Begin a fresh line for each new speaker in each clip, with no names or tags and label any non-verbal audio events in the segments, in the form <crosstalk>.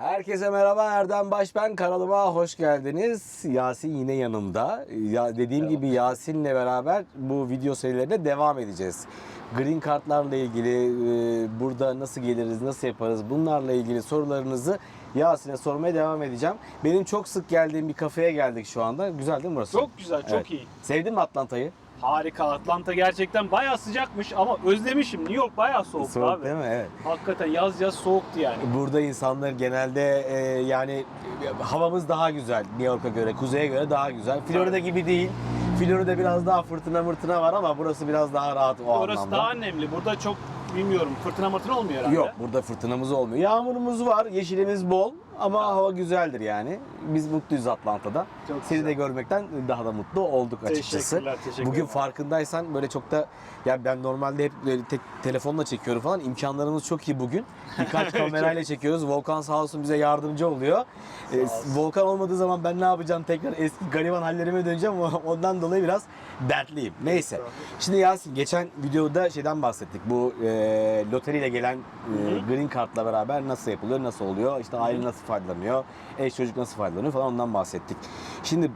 Herkese merhaba Erdem Baş ben kanalıma hoş geldiniz. Yasin yine yanımda. Ya dediğim gibi Yasin'le beraber bu video serilerine devam edeceğiz. Green kartlarla ilgili e, burada nasıl geliriz, nasıl yaparız bunlarla ilgili sorularınızı Yasin'e sormaya devam edeceğim. Benim çok sık geldiğim bir kafeye geldik şu anda. Güzel değil mi burası?
Çok güzel, çok
Evet.
iyi.
Sevdin mi Atlanta'yı?
Harika. Atlanta gerçekten bayağı sıcakmış ama özlemişim. New York bayağı soğuktu
Soğuk
abi.
değil mi? Evet.
Hakikaten yaz yaz soğuktu yani.
Burada insanlar genelde e, yani havamız daha güzel New York'a göre, kuzeye göre daha güzel. Florida
Evet.
gibi değil. Florida biraz daha fırtına mırtına var ama burası biraz daha rahat o
Orası
anlamda.
daha önemli. Burada çok bilmiyorum fırtına mırtına olmuyor herhalde.
Yok burada fırtınamız olmuyor. Yağmurumuz var, yeşilimiz bol ama hava güzeldir yani. Biz mutluyuz Atlanta'da.
Çok
Seni
güzel.
de görmekten daha da mutlu olduk açıkçası.
Teşekkürler, teşekkür
Bugün farkındaysan böyle çok da ya ben normalde hep böyle tek telefonla çekiyorum falan. İmkanlarımız çok iyi bugün. Birkaç <laughs> kamerayla çekiyoruz. Volkan sağ olsun bize yardımcı oluyor. Ee. Volkan olmadığı zaman ben ne yapacağım tekrar eski gariban hallerime döneceğim. Ondan dolayı biraz dertliyim. Neyse. Şimdi Yasin geçen videoda şeyden bahsettik. Bu e, loteriyle gelen e, green kartla beraber nasıl yapılıyor, nasıl oluyor, işte aile nasıl faydalanıyor, eş çocuk nasıl faydalanıyor falan ondan bahsettik. Şimdi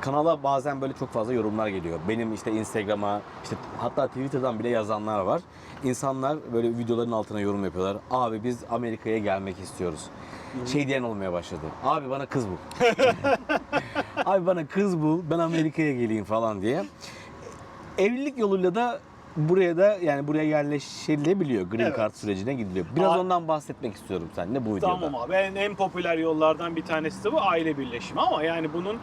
kanala bazen böyle çok fazla yorumlar geliyor. Benim işte Instagram'a, işte hatta Twitter'dan bile yazanlar var. İnsanlar böyle videoların altına yorum yapıyorlar. Abi biz Amerika'ya gelmek istiyoruz. Şey diyen olmaya başladı. Abi bana kız bul. <laughs> Abi bana kız bul, ben Amerika'ya geleyim falan diye. Evlilik yoluyla da buraya da yani buraya yerleşilebiliyor. Green
Evet.
Card sürecine gidiliyor. Biraz
Aa-
ondan bahsetmek istiyorum seninle bu videoda.
Tamam abi. En, en popüler yollardan bir tanesi de bu aile birleşimi ama yani bunun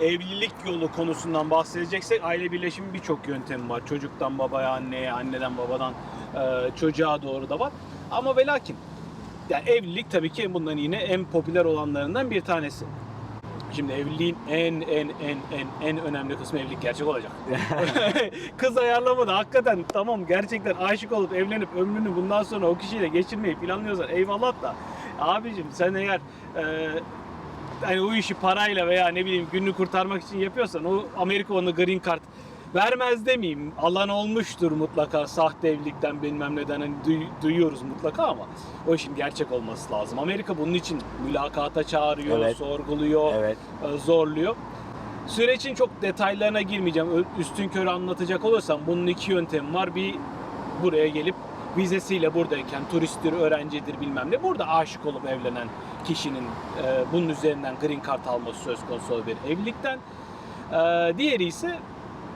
evlilik yolu konusundan bahsedeceksek aile birleşimi birçok yöntemi var. Çocuktan babaya, anneye, anneden babadan e, çocuğa doğru da var. Ama ve lakin yani evlilik tabii ki bundan yine en popüler olanlarından bir tanesi. Şimdi evliliğin en en en en en önemli kısmı evlilik gerçek olacak. <laughs> Kız ayarlama da hakikaten tamam gerçekten aşık olup evlenip ömrünü bundan sonra o kişiyle geçirmeyi planlıyorsan eyvallah da abicim sen eğer e, hani o işi parayla veya ne bileyim gününü kurtarmak için yapıyorsan o Amerika onu green card vermez demeyeyim. Alan olmuştur mutlaka sahte evlilikten bilmem neden hani duy- duyuyoruz mutlaka ama o işin gerçek olması lazım. Amerika bunun için mülakata çağırıyor,
Evet.
sorguluyor,
Evet.
e, zorluyor. Sürecin çok detaylarına girmeyeceğim. Üstün körü anlatacak olursam bunun iki yöntemi var. Bir buraya gelip vizesiyle buradayken turisttir, öğrencidir bilmem ne. Burada aşık olup evlenen kişinin e, bunun üzerinden green card alması söz konusu bir evlilikten. E, diğeri ise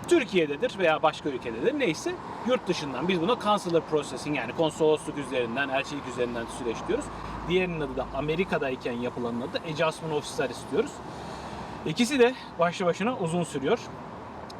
Türkiye'dedir veya başka ülkededir neyse yurt dışından biz buna consular processing yani konsolosluk üzerinden, elçilik üzerinden süreç diyoruz. Diğerinin adı da Amerika'dayken yapılanın adı adjustment officer istiyoruz. İkisi de başlı başına uzun sürüyor.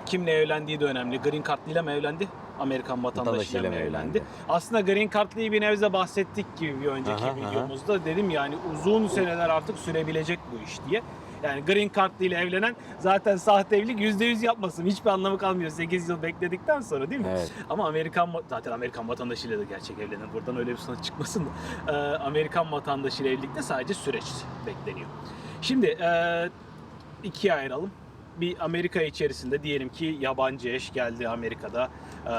Kimle evlendiği de önemli. Green Card'lıyla mı evlendi? Amerikan vatandaşıyla mı evlendi?
evlendi?
Aslında Green Card'lıyı bir nebze bahsettik gibi bir önceki
Aha, aha.
videomuzda. Dedim yani uzun seneler artık sürebilecek bu iş diye. Yani Green Card'lı ile evlenen zaten sahte evlilik %100 yapmasın. Hiçbir anlamı kalmıyor 8 yıl bekledikten sonra değil mi?
Evet.
Ama Amerikan zaten Amerikan vatandaşıyla da gerçek evlenir. Buradan öyle bir sonuç çıkmasın da. Ee, Amerikan vatandaşıyla evlilikte sadece süreç bekleniyor. Şimdi e, ikiye ayıralım. Bir Amerika içerisinde diyelim ki yabancı eş geldi Amerika'da e,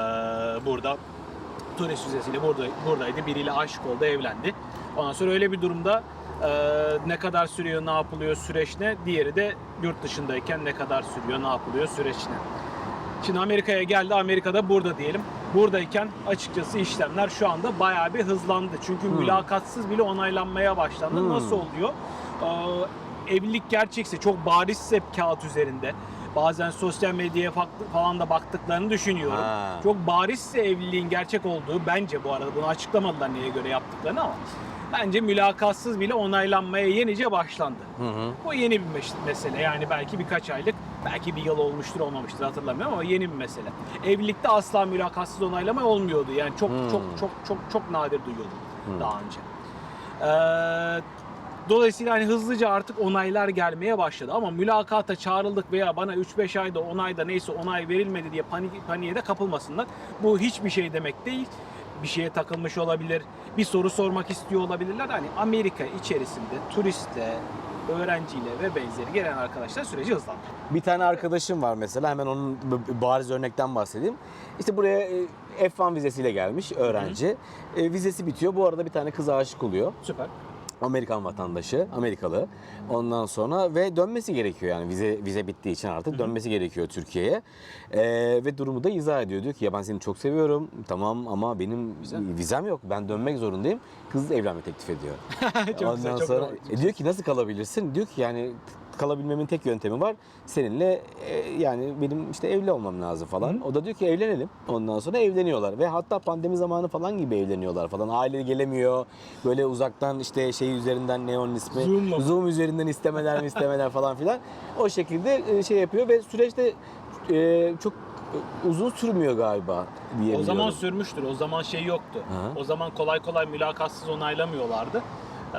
burada turist vizesiyle burada, buradaydı. Biriyle aşık oldu, evlendi. Ondan sonra öyle bir durumda ne kadar sürüyor, ne yapılıyor, süreç ne? Diğeri de yurt dışındayken ne kadar sürüyor, ne yapılıyor, süreç ne? Şimdi Amerika'ya geldi, Amerika'da burada diyelim. Buradayken açıkçası işlemler şu anda bayağı bir hızlandı. Çünkü mülakatsız bile onaylanmaya başlandı.
Hmm.
Nasıl oluyor? Ee, evlilik gerçekse, çok barizse kağıt üzerinde. Bazen sosyal medyaya falan da baktıklarını düşünüyorum.
Ha.
Çok barizse evliliğin gerçek olduğu bence bu arada bunu açıklamadılar neye göre yaptıklarını ama bence mülakatsız bile onaylanmaya yenice başlandı.
Hı hı.
Bu yeni bir mes- mesele. Yani belki birkaç aylık, belki bir yıl olmuştur olmamıştır hatırlamıyorum ama yeni bir mesele. Evlilikte asla mülakatsız onaylama olmuyordu. Yani çok
Hmm.
çok çok çok çok nadir duyuyordum daha önce. Ee, dolayısıyla hani hızlıca artık onaylar gelmeye başladı ama mülakata çağrıldık veya bana 3-5 ayda onayda neyse onay verilmedi diye panik paniğe de kapılmasınlar. Bu hiçbir şey demek değil. Bir şeye takılmış olabilir. Bir soru sormak istiyor olabilirler. Hani Amerika içerisinde turistle, öğrenciyle ve benzeri gelen arkadaşlar süreci hızlandırıyor.
Bir tane arkadaşım var mesela hemen onun bariz örnekten bahsedeyim. İşte buraya e, F1 vizesiyle gelmiş öğrenci. E, vizesi bitiyor. Bu arada bir tane kıza aşık oluyor.
Süper.
Amerikan vatandaşı, Amerikalı. Ondan sonra ve dönmesi gerekiyor yani vize vize bittiği için artık dönmesi gerekiyor Türkiye'ye. Ee, ve durumu da izah ediyor. Diyor ki ya ben seni çok seviyorum. Tamam ama benim vizem yok. Ben dönmek zorundayım. Kız evlenme teklif ediyor. <laughs>
Çok güzel, çok
sonra
romantik.
e, diyor ki nasıl kalabilirsin? Diyor ki yani kalabilmemin tek yöntemi var. Seninle e, yani benim işte evli olmam lazım falan. O da diyor ki evlenelim. Ondan sonra evleniyorlar ve hatta pandemi zamanı falan gibi evleniyorlar falan. Aile gelemiyor. Böyle uzaktan işte şey üzerinden ne onun ismi?
Zoom'la.
Zoom üzerinden istemeler mi istemeler falan filan. O şekilde e, şey yapıyor ve süreçte e, çok uzun sürmüyor galiba diye
O zaman sürmüştür. O zaman şey yoktu.
Hı.
O zaman kolay kolay mülakatsız onaylamıyorlardı. Ee,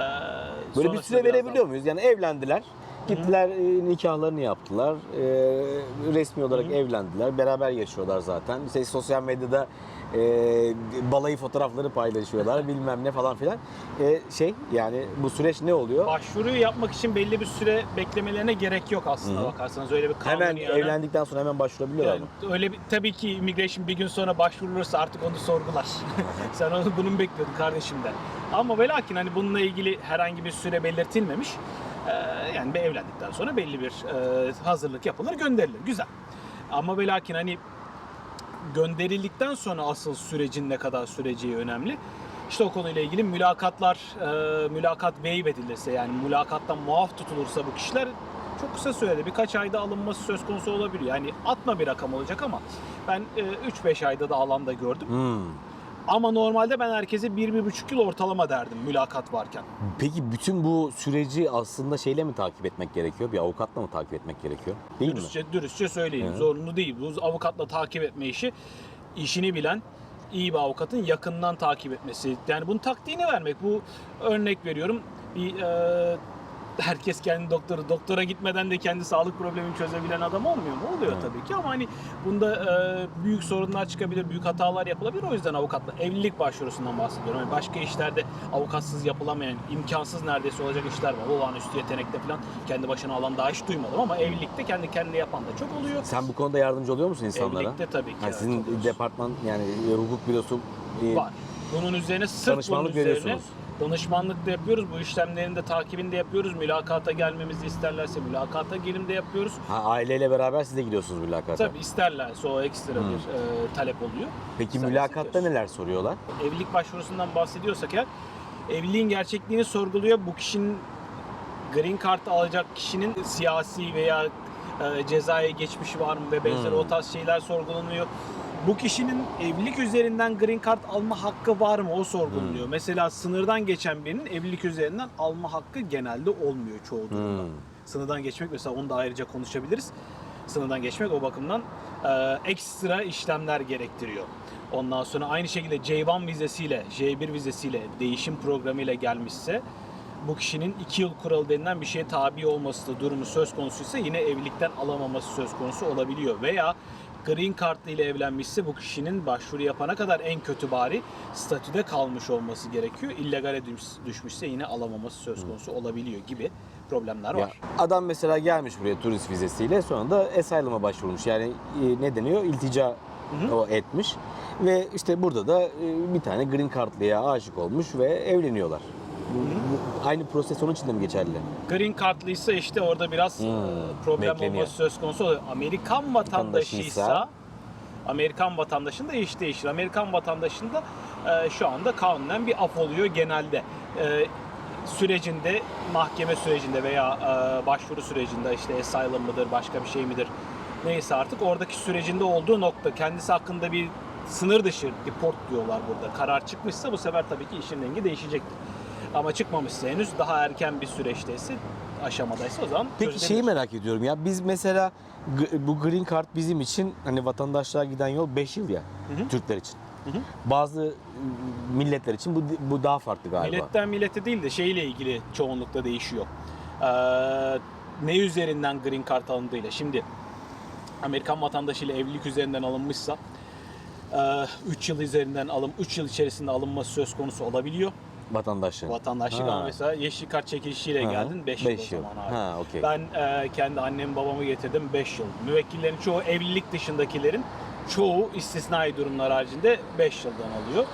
Böyle bir süre verebiliyor
daha-
muyuz? Yani evlendiler. Gittiler e, nikahlarını yaptılar. E, resmi olarak evlendiler. Beraber yaşıyorlar zaten. İşte sosyal medyada e, balayı fotoğrafları paylaşıyorlar <laughs> bilmem ne falan filan. E, şey yani bu süreç ne oluyor?
Başvuruyu yapmak için belli bir süre beklemelerine gerek yok aslında
Hı
bakarsanız. Öyle bir kanun
Hemen
yani.
evlendikten sonra hemen başvurabiliyorlar
Yani
mı?
öyle bir, tabii ki immigration bir gün sonra başvurulursa artık onu sorgular. <laughs> Sen onu bunun bekliyordun kardeşimden. Ama ve lakin hani bununla ilgili herhangi bir süre belirtilmemiş. Ee, yani bir evlendikten sonra belli bir e, hazırlık yapılır, gönderilir. Güzel. Ama ve lakin hani gönderildikten sonra asıl sürecin ne kadar süreceği önemli. İşte o konuyla ilgili mülakatlar, e, mülakat waive edilirse yani mülakattan muaf tutulursa bu kişiler çok kısa sürede birkaç ayda alınması söz konusu olabiliyor. Yani atma bir rakam olacak ama ben e, 3-5 ayda da alanda gördüm.
Hmm.
Ama normalde ben herkese 1-1,5 yıl ortalama derdim mülakat varken.
Peki bütün bu süreci aslında şeyle mi takip etmek gerekiyor? Bir avukatla mı takip etmek gerekiyor? Değil mi?
Dürüstçe, dürüstçe söyleyeyim.
Hı.
Zorunlu değil. Bu avukatla takip etme işi işini bilen iyi bir avukatın yakından takip etmesi. Yani bunun taktiğini vermek. Bu örnek veriyorum. Bir e, herkes kendi doktoru doktora gitmeden de kendi sağlık problemini çözebilen adam olmuyor mu? Oluyor tabii ki ama hani bunda e, büyük sorunlar çıkabilir, büyük hatalar yapılabilir. O yüzden avukatla evlilik başvurusundan bahsediyorum. Yani başka işlerde avukatsız yapılamayan, imkansız neredeyse olacak işler var. Olağanüstü yetenekte falan kendi başına alan daha hiç duymadım ama evlilikte kendi kendine yapan da çok oluyor.
Sen bu konuda yardımcı oluyor musun insanlara?
Evlilikte tabii ki. Evet,
sizin departman yani e, hukuk bürosu e,
var. Bunun üzerine sırf bunun üzerine
veriyorsunuz.
Danışmanlık da yapıyoruz. Bu işlemlerin de takibini de yapıyoruz. Mülakata gelmemizi isterlerse mülakata gelim de yapıyoruz.
Ha, aileyle beraber siz de gidiyorsunuz mülakata.
Tabii isterlerse o ekstra
Hmm.
bir e, talep oluyor.
Peki
Sen
mülakatta neler soruyorlar?
Evlilik başvurusundan bahsediyorsak eğer evliliğin gerçekliğini sorguluyor. Bu kişinin green card alacak kişinin siyasi veya e, cezaya geçmişi var mı ve benzeri
Hmm.
o tarz şeyler sorgulanıyor. Bu kişinin evlilik üzerinden green card alma hakkı var mı o sorguluyor.
Hmm.
Mesela sınırdan geçen birinin evlilik üzerinden alma hakkı genelde olmuyor çoğu durumda.
Hmm.
Sınırdan geçmek mesela onu da ayrıca konuşabiliriz. Sınırdan geçmek o bakımdan e, ekstra işlemler gerektiriyor. Ondan sonra aynı şekilde J1 vizesiyle, J1 vizesiyle, değişim programıyla gelmişse bu kişinin 2 yıl kuralı denilen bir şeye tabi olması da durumu söz konusuysa yine evlilikten alamaması söz konusu olabiliyor. Veya Green Card ile evlenmişse bu kişinin başvuru yapana kadar en kötü bari statüde kalmış olması gerekiyor. İllegale düş- düşmüşse yine alamaması söz konusu olabiliyor gibi problemler
Ya,
var.
adam mesela gelmiş buraya turist vizesiyle sonra da asylum'a başvurmuş. Yani e, ne deniyor? İltica
hı.
o etmiş. Ve işte burada da e, bir tane green cardlıya aşık olmuş ve evleniyorlar. Bu- bu- aynı proses onun için de mi geçerli?
Green Card'lıysa işte orada biraz
Hmm,
e, problem
bekleniyor.
olması söz konusu oluyor. Amerikan vatandaşıysa
Vatandaşıysa-
Amerikan vatandaşında iş değişir. Amerikan vatandaşında e, şu anda kanunen bir af oluyor genelde. E, sürecinde, mahkeme sürecinde veya e, başvuru sürecinde işte asylum mıdır, başka bir şey midir neyse artık oradaki sürecinde olduğu nokta kendisi hakkında bir sınır dışı deport diyorlar burada. Karar çıkmışsa bu sefer tabii ki işin rengi değişecektir. Ama çıkmamışsa henüz daha erken bir süreçteyse aşamadaysa o zaman
Peki
çözülebilir.
şeyi merak ediyorum ya biz mesela bu green card bizim için hani vatandaşlığa giden yol 5 yıl ya
hı.
Türkler için.
Hı hı.
Bazı e, milletler için bu bu daha farklı galiba.
Milletten millete değil de şeyle ilgili çoğunlukla değişiyor. Ee, ne üzerinden green card alındığıyla. Şimdi Amerikan vatandaşıyla evlilik üzerinden alınmışsa 3 yıl üzerinden alım 3 yıl içerisinde alınması söz konusu olabiliyor.
Vatandaşlığı.
Vatandaşlık
Ha.
ama mesela yeşil kart çekilişiyle
hı.
geldin 5 yıl
Beş
o zaman abi.
Ha, okey.
Ben e, kendi annem babamı getirdim 5 yıl. Müvekkillerin çoğu evlilik dışındakilerin çoğu istisnai durumlar haricinde 5 yıldan alıyor.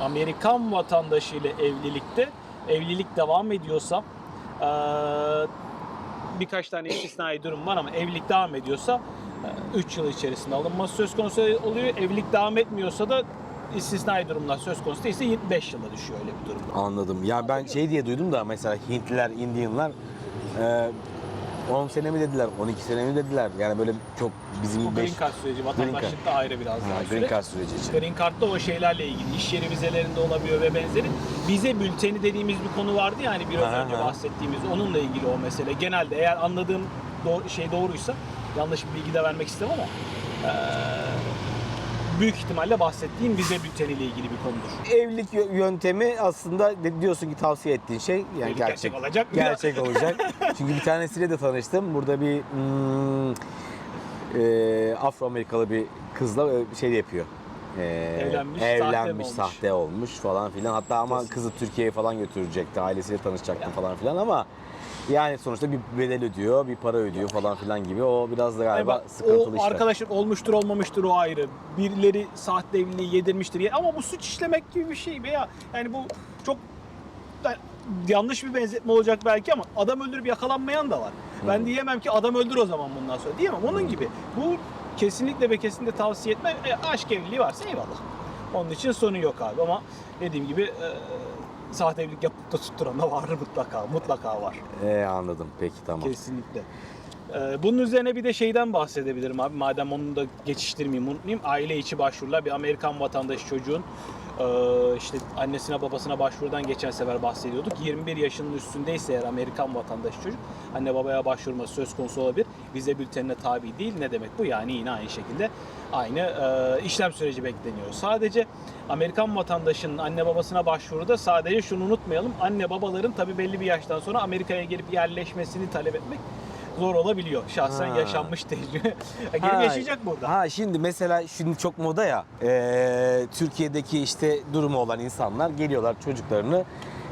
Amerikan vatandaşı ile evlilikte evlilik devam ediyorsa e, birkaç tane istisnai durum var ama evlilik devam ediyorsa 3 yıl içerisinde alınması söz konusu oluyor. Evlilik devam etmiyorsa da istisnai durumlar söz konusu değilse 25 yıla düşüyor öyle bir durumda.
Anladım. Ya ben şey diye duydum da mesela Hintliler, Indianlar e, 10 sene mi dediler, 12 sene mi dediler. Yani böyle çok bizim
Bu
5
green card süreci vatandaşlıkta ayrı biraz daha
green
süreç.
card süreci için.
Green Card'da o şeylerle ilgili iş yeri vizelerinde olabiliyor ve benzeri. Vize bülteni dediğimiz bir konu vardı ya hani biraz
Aha,
önce
aha.
bahsettiğimiz onunla ilgili o mesele. Genelde eğer anladığım doğru, şey doğruysa yanlış bir bilgi de vermek istemem ama eee, büyük ihtimalle bahsettiğim vize bülteniyle ilgili bir konudur.
Evlilik yö- yöntemi aslında de- diyorsun ki tavsiye ettiğin şey yani
Evlilik
gerçek,
gerçek olacak.
Gerçek <laughs> olacak. Çünkü bir tanesiyle de tanıştım. Burada bir hmm, e, Afro Amerikalı bir kızla e, şey yapıyor. E,
Evlenmiş, sahte mi
evlenmiş,
olmuş?
sahte olmuş falan filan. Hatta ama kızı Türkiye'ye falan götürecekti. Ailesiyle tanışacaktı falan filan ama yani sonuçta bir bedel ödüyor, bir para ödüyor falan filan gibi. O biraz da galiba
bak,
sıkıntılı
o
işler.
arkadaşlık olmuştur olmamıştır o ayrı. Birileri sahte evliliği yedirmiştir. Ya- Ama bu suç işlemek gibi bir şey veya yani bu çok yani yanlış bir benzetme olacak belki ama adam öldürüp yakalanmayan da var. Ben diyemem ki adam öldür o zaman bundan sonra diyemem. Onun gibi bu kesinlikle ve kesinlikle tavsiye etme. E, aşk evliliği varsa eyvallah. Onun için sorun yok abi ama dediğim gibi e, sahte evlilik yapıp da tutturan da var <laughs> mutlaka. Mutlaka var.
E, anladım. Peki tamam.
Kesinlikle. Ee, bunun üzerine bir de şeyden bahsedebilirim abi. Madem onu da geçiştirmeyeyim, unutmayayım. Aile içi başvurular. Bir Amerikan vatandaşı çocuğun e, işte annesine babasına başvurudan geçen sefer bahsediyorduk. 21 yaşının üstündeyse eğer Amerikan vatandaşı çocuk anne babaya başvurması söz konusu olabilir. Vize bültenine tabi değil. Ne demek bu? Yani yine aynı şekilde aynı e, işlem süreci bekleniyor. Sadece Amerikan vatandaşının anne babasına başvuruda sadece şunu unutmayalım. Anne babaların tabii belli bir yaştan sonra Amerika'ya gelip yerleşmesini talep etmek zor olabiliyor. Şahsen
Ha.
yaşanmış <laughs> tecrübe. gelip
Ha,
yaşayacak burada.
Ha şimdi mesela şimdi çok moda ya e, Türkiye'deki işte durumu olan insanlar geliyorlar çocuklarını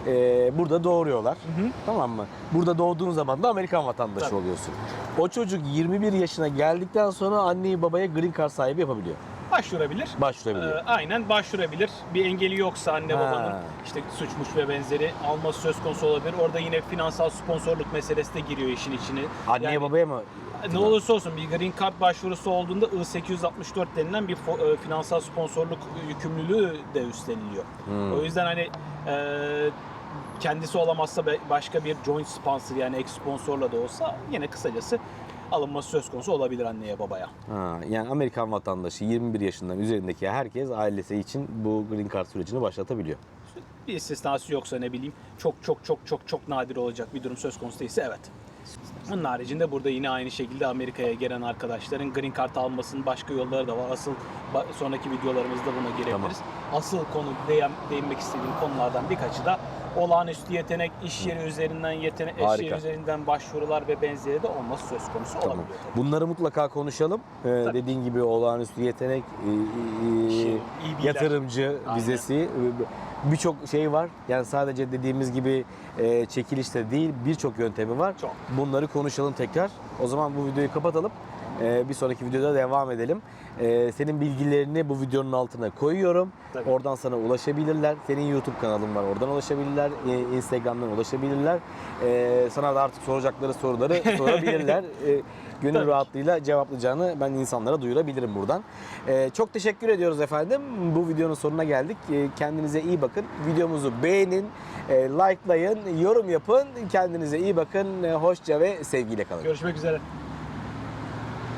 e, burada doğuruyorlar. Tamam mı? Burada doğduğun zaman da Amerikan vatandaşı
Tabii.
oluyorsun. O çocuk 21 yaşına geldikten sonra anneyi babaya green card sahibi yapabiliyor.
Başvurabilir.
Başvurabiliyor.
Ee, aynen başvurabilir. Bir engeli yoksa anne
Ha.
babanın işte suçmuş ve benzeri alması söz konusu olabilir. Orada yine finansal sponsorluk meselesi de giriyor işin içine.
Anneye
Yani-
babaya mı?
Ne olursa olsun bir Green Card başvurusu olduğunda I-864 denilen bir fo- e, finansal sponsorluk yükümlülüğü de üstleniliyor.
Hmm.
O yüzden hani e, kendisi olamazsa be- başka bir joint sponsor yani ek sponsorla da olsa yine kısacası alınması söz konusu olabilir anneye babaya.
Ha, yani Amerikan vatandaşı 21 yaşından üzerindeki herkes ailesi için bu green card sürecini başlatabiliyor.
Bir istisnası yoksa ne bileyim çok çok çok çok çok nadir olacak bir durum söz konusu değilse evet. Onun haricinde burada yine aynı şekilde Amerika'ya gelen arkadaşların green card almasının başka yolları da var. Asıl sonraki videolarımızda buna girebiliriz. Asıl konu değin- değinmek istediğim konulardan birkaçı da olağanüstü yetenek, iş yeri üzerinden yetenek, iş yeri üzerinden başvurular ve benzeri de olması söz konusu
Tamam.
olabiliyor.
Bunları mutlaka konuşalım. Ee, dediğin gibi olağanüstü yetenek, e, e,
Şey,
yatırımcı
Aynen.
vizesi e, birçok şey var. Yani sadece dediğimiz gibi e, çekilişte değil birçok yöntemi var.
Çok.
Bunları konuşalım tekrar. O zaman bu videoyu kapatalım. Ee, bir sonraki videoda devam edelim. Ee, senin bilgilerini bu videonun altına koyuyorum.
Tabii.
Oradan sana ulaşabilirler. Senin YouTube kanalın var. Oradan ulaşabilirler. Ee, Instagram'dan ulaşabilirler. Sana da artık soracakları soruları <laughs> sorabilirler. Ee, gönül
Tabii
rahatlığıyla cevaplayacağını ben insanlara duyurabilirim buradan. Çok teşekkür ediyoruz efendim. Bu videonun sonuna geldik. Kendinize iyi bakın. Videomuzu beğenin, e, likelayın, yorum yapın. Kendinize iyi bakın. Hoşça ve sevgiyle kalın.
Görüşmek üzere.